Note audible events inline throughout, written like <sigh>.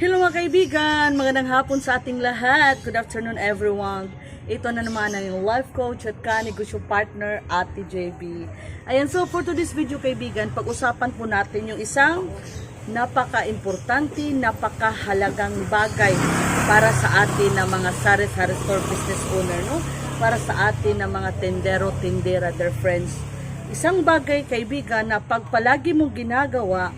Hello mga kaibigan, magandang hapon sa ating lahat. Good afternoon everyone. Ito na naman ang life coach at ka-negosyo partner, Ate JB. Ayan, so for today's video kaibigan, pag-usapan po natin yung isang napaka-importante, napakahalagang bagay para sa atin na mga sari-sari store business owner, no? Para sa atin na mga tendero, tendera, their friends. Isang bagay kaibigan na pag palagi mong ginagawa,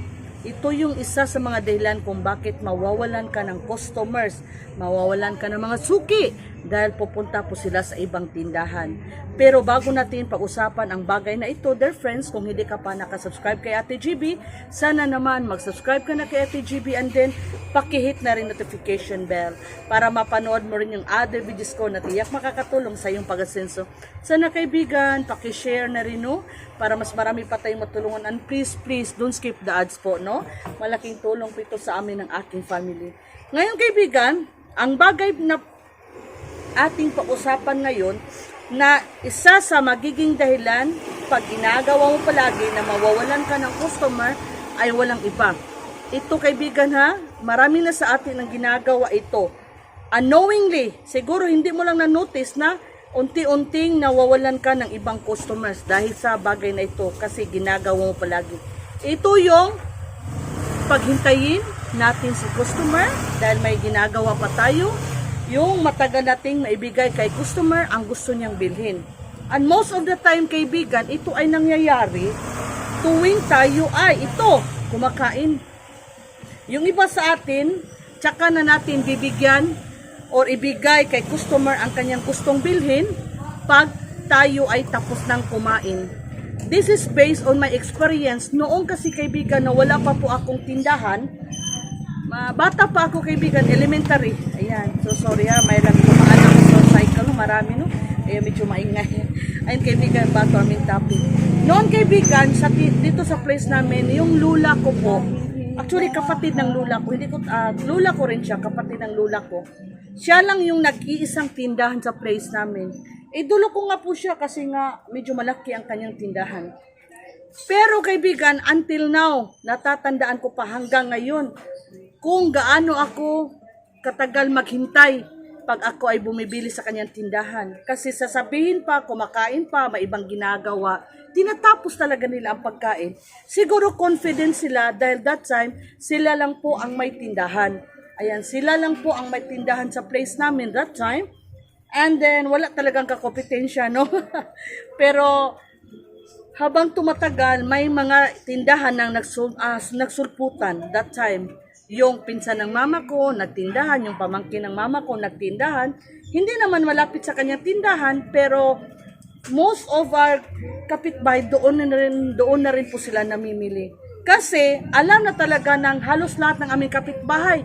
ito yung isa sa mga dahilan kung bakit mawawalan ka ng customers, mawawalan ka ng mga suki dahil pupunta po sila sa ibang tindahan. Pero bago natin pag-usapan ang bagay na ito, dear friends, kung hindi ka pa nakasubscribe kay Ate GB, sana naman mag-subscribe ka na kay Ate GB and then pakihit na rin notification bell para mapanood mo rin yung other videos ko na tiyak makakatulong sa iyong pag-asenso. Sana kaibigan, pakishare na rin no, para mas marami pa tayong matulungan. And please, please, don't skip the ads po, no? Malaking tulong po ito sa amin ng aking family. Ngayon kaibigan, ang bagay na ating pag-usapan ngayon na isa sa magiging dahilan pag ginagawa mo palagi na mawawalan ka ng customer ay walang iba. Ito kaibigan ha, marami na sa atin ang ginagawa ito. Unknowingly, siguro hindi mo lang na-notice na unti-unting nawawalan ka ng ibang customers dahil sa bagay na ito kasi ginagawa mo palagi. Ito yung paghintayin natin si customer dahil may ginagawa pa tayo yung matagal nating maibigay kay customer ang gusto niyang bilhin. And most of the time, kaibigan, ito ay nangyayari tuwing tayo ay ito, kumakain. Yung iba sa atin, tsaka na natin bibigyan or ibigay kay customer ang kanyang gustong bilhin pag tayo ay tapos ng kumain. This is based on my experience. Noong kasi kaibigan na wala pa po akong tindahan, bata pa ako kaibigan, elementary. Ayan, so sorry ha, may lang yung mga anak sa cycle, marami no. Ayan, medyo maingay. <laughs> Ayun kaibigan, bato aming topic. Noon kaibigan, sa, dito sa place namin, yung lula ko po, actually kapatid ng lula ko, hindi ko, ah, lula ko rin siya, kapatid ng lula ko. Siya lang yung nag-iisang tindahan sa place namin. Eh, dulo ko nga po siya kasi nga medyo malaki ang kanyang tindahan. Pero kaibigan, until now, natatandaan ko pa hanggang ngayon kung gaano ako katagal maghintay pag ako ay bumibili sa kanyang tindahan. Kasi sasabihin pa, kumakain pa, may ibang ginagawa, tinatapos talaga nila ang pagkain. Siguro confident sila dahil that time, sila lang po ang may tindahan. Ayan, sila lang po ang may tindahan sa place namin that time. And then, wala talagang kakompetensya, no? <laughs> Pero, habang tumatagal, may mga tindahan nang nagsul, ah, nagsulputan that time. Yung pinsan ng mama ko, nagtindahan. Yung pamangkin ng mama ko, nagtindahan. Hindi naman malapit sa kanyang tindahan, pero most of our kapitbahay doon na rin, doon na rin po sila namimili. Kasi alam na talaga ng halos lahat ng aming kapitbahay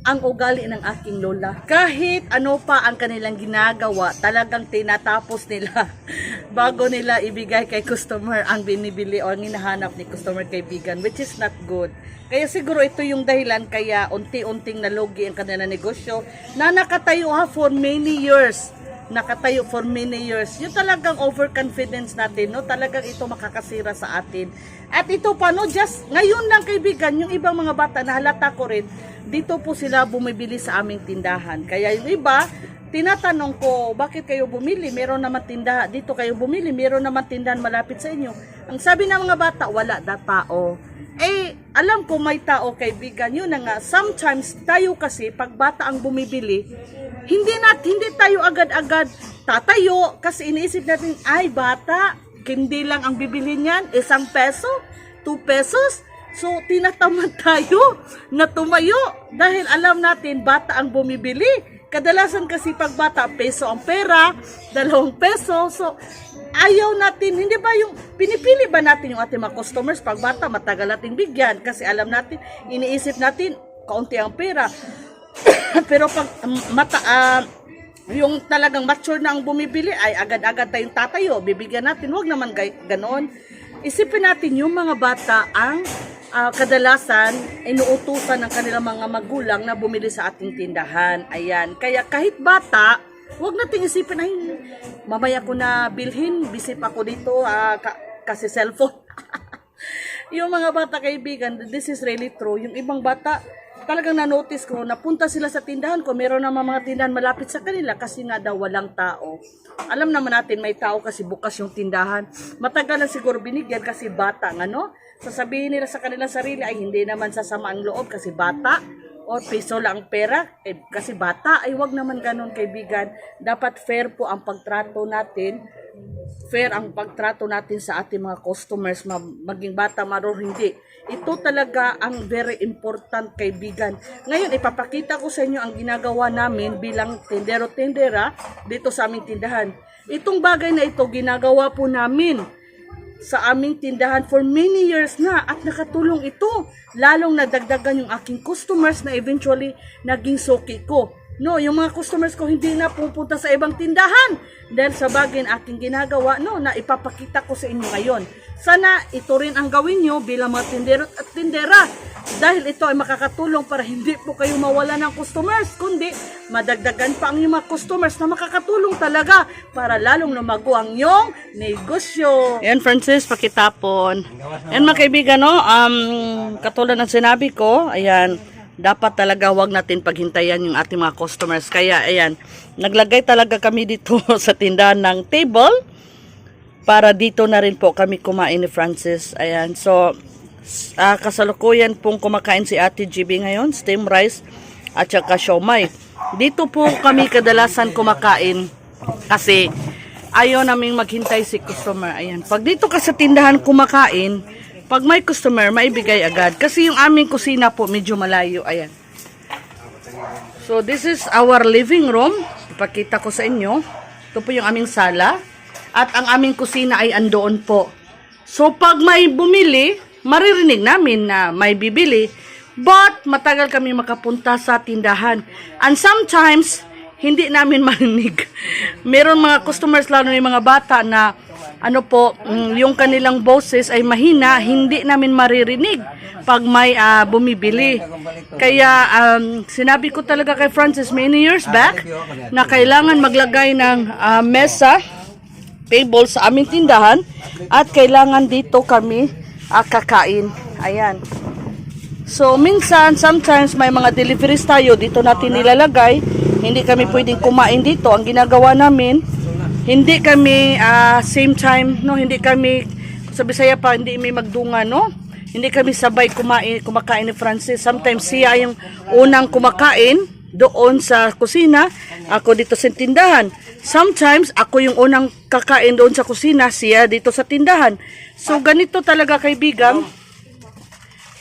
ang ugali ng aking lola. Kahit ano pa ang kanilang ginagawa, talagang tinatapos nila <laughs> bago nila ibigay kay customer ang binibili o ang hinahanap ni customer kaibigan, which is not good. Kaya siguro ito yung dahilan kaya unti-unting nalugi ang kanilang negosyo na nakatayo ha for many years nakatayo for many years. Yung talagang overconfidence natin, no? Talagang ito makakasira sa atin. At ito pa, no? Just ngayon lang kaibigan, yung ibang mga bata na halata ko rin, dito po sila bumibili sa aming tindahan. Kaya yung iba, tinatanong ko, bakit kayo bumili? Meron naman tindahan, dito kayo bumili, meron naman tindahan malapit sa inyo. Ang sabi ng mga bata, wala da tao. Eh, alam ko may tao kaibigan, yun na nga, sometimes tayo kasi, pag bata ang bumibili, hindi nat hindi tayo agad-agad tatayo kasi iniisip natin, ay bata, hindi lang ang bibili niyan, isang peso, two pesos. So, tinatamad tayo na tumayo dahil alam natin bata ang bumibili. Kadalasan kasi pag bata, peso ang pera, dalawang peso. So, ayaw natin, hindi ba yung, pinipili ba natin yung ating mga customers pag bata, matagal natin bigyan kasi alam natin, iniisip natin, kaunti ang pera. <coughs> Pero pag um, mata, ah, yung talagang mature na ang bumibili ay agad-agad tayong tatayo, bibigyan natin, wag naman ganoon. Isipin natin yung mga bata ang ah, kadalasan inuutusan ng kanilang mga magulang na bumili sa ating tindahan. Ayan. Kaya kahit bata, wag nating isipin ay mamaya ko na bilhin, busy pa ako dito ah, ka- kasi cellphone. <laughs> yung mga bata kaibigan, this is really true. Yung ibang bata, talagang na-notice ko, napunta sila sa tindahan ko, meron naman mga tindahan malapit sa kanila kasi nga daw walang tao. Alam naman natin may tao kasi bukas yung tindahan. Matagal na siguro binigyan kasi bata, ano? Sasabihin nila sa kanilang sarili ay hindi naman sasama ang loob kasi bata. O piso lang ang pera. Eh, kasi bata ay wag naman ganun kaibigan. Dapat fair po ang pagtrato natin. Fair ang pagtrato natin sa ating mga customers ma- maging bata maro hindi. Ito talaga ang very important kaibigan. Ngayon ipapakita ko sa inyo ang ginagawa namin bilang tendero-tendera dito sa aming tindahan. Itong bagay na ito ginagawa po namin sa aming tindahan for many years na at nakatulong ito. Lalong nadagdagan yung aking customers na eventually naging suki ko. No, yung mga customers ko hindi na pupunta sa ibang tindahan dahil sa bagay na aking ginagawa no, na ipapakita ko sa inyo ngayon. Sana ito rin ang gawin nyo bilang mga tindero at tindera dahil ito ay makakatulong para hindi po kayo mawala ng customers kundi madagdagan pa ang mga customers na makakatulong talaga para lalong lumago ang iyong negosyo. Yan Francis, pakitapon. Yan mga kaibigan, no? Um, katulad ng sinabi ko, ayan, dapat talaga wag natin paghintayan yung ating mga customers. Kaya, ayan, naglagay talaga kami dito <laughs> sa tindahan ng table para dito na rin po kami kumain ni Francis. Ayan, so, ah, kasalukuyan pong kumakain si Ate GB ngayon, steam rice at saka siomay. Dito po kami kadalasan kumakain kasi ayaw naming maghintay si customer. Ayan, pag dito ka sa tindahan kumakain, pag may customer, maibigay agad. Kasi yung aming kusina po medyo malayo. Ayan. So, this is our living room. Ipakita ko sa inyo. Ito po yung aming sala. At ang aming kusina ay andoon po. So, pag may bumili, maririnig namin na may bibili. But, matagal kami makapunta sa tindahan. And sometimes, hindi namin <laughs> marinig. Meron mga customers, lalo na yung mga bata na ano po, mm, yung kanilang boses ay mahina, hindi namin maririnig pag may ah, bumibili. Kaya um, sinabi ko talaga kay Francis many years back na kailangan maglagay ng ah, mesa, table sa aming tindahan at kailangan dito kami ah, kakain. Ayan. So, minsan, sometimes may mga deliveries tayo, dito natin nilalagay. Hindi kami pwedeng kumain dito. Ang ginagawa namin, hindi kami ah, same time, no? Hindi kami, sa Bisaya pa, hindi may magdunga, no? Hindi kami sabay kumain, kumakain ni Francis. Sometimes siya yung unang kumakain doon sa kusina, ako dito sa tindahan. Sometimes ako yung unang kakain doon sa kusina, siya dito sa tindahan. So ganito talaga kaibigan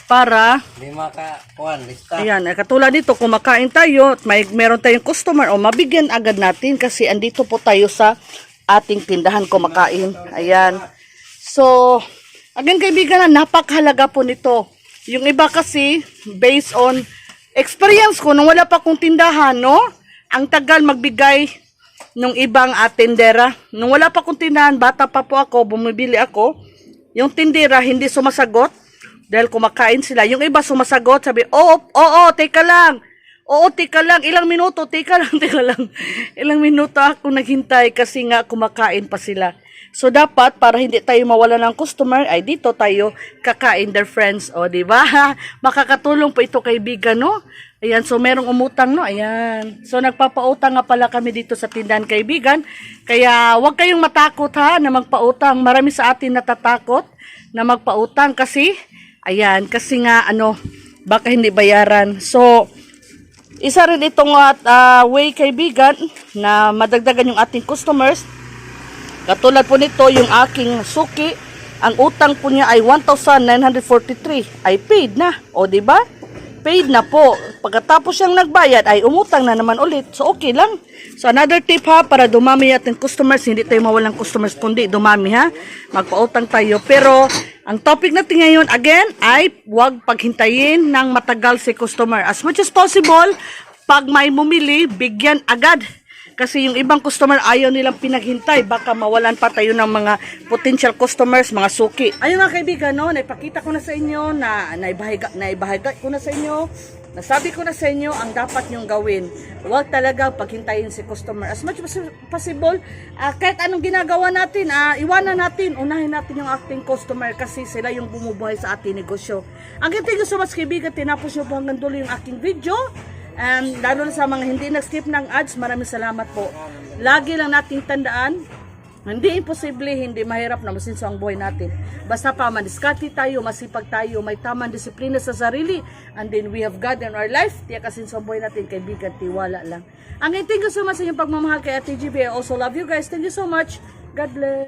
para Di makakuan, lista. Ayan, eh, katulad nito, kumakain tayo, at may meron tayong customer, o mabigyan agad natin kasi andito po tayo sa ating tindahan kumakain. Ayan. So, again kaibigan, napakahalaga po nito. Yung iba kasi, based on experience ko, nung wala pa akong tindahan, no? Ang tagal magbigay nung ibang atendera. Nung wala pa akong tindahan, bata pa po ako, bumibili ako. Yung tindera hindi sumasagot dahil kumakain sila. Yung iba sumasagot, sabi, oo, oo, teka lang. Oo, teka lang. Ilang minuto, teka lang, <laughs> teka lang. Ilang minuto ako naghintay kasi nga kumakain pa sila. So, dapat, para hindi tayo mawala ng customer, ay dito tayo kakain their friends. O, di ba? <laughs> Makakatulong po ito kaibigan, no? Ayan, so merong umutang, no? Ayan. So, nagpapautang nga pala kami dito sa tindahan kaibigan. Kaya, huwag kayong matakot ha na magpautang. Marami sa atin natatakot na magpautang kasi, ayan, kasi nga, ano, baka hindi bayaran. So, isa rin itong uh, way kaibigan na madagdagan yung ating customers. Katulad po nito, yung aking suki, ang utang po niya ay 1,943 ay paid na. O, di ba? Paid na po. Pagkatapos siyang nagbayad ay umutang na naman ulit. So, okay lang. So, another tip ha, para dumami ating customers, hindi tayo mawalang customers, kundi dumami ha. Magpautang tayo. Pero, ang topic natin ngayon, again, ay huwag paghintayin ng matagal si customer. As much as possible, pag may bumili, bigyan agad. Kasi yung ibang customer ayaw nilang pinaghintay. Baka mawalan pa tayo ng mga potential customers, mga suki. Ayun mga kaibigan, no, naipakita ko na sa inyo na naibahiga, naibahiga ko na sa inyo. Nasabi ko na sa inyo ang dapat nyong gawin. Huwag talaga paghintayin si customer. As much as possible, ah, kahit anong ginagawa natin, ah, iwanan natin, unahin natin yung acting customer kasi sila yung bumubuhay sa ating negosyo. Ang you so much kaibigan, tinapos nyo po hanggang dulo yung aking video. And lalo na sa mga hindi nag-skip ng ads, maraming salamat po. Lagi lang nating tandaan, hindi imposible, hindi mahirap na masinso ang buhay natin. Basta pa maniskati tayo, masipag tayo, may tamang disiplina sa sarili, and then we have God in our life, tiyak kasinso ang buhay natin, kaibigan, tiwala lang. Ang thank you so much sa inyong pagmamahal kay Ate GB. I also love you guys. Thank you so much. God bless.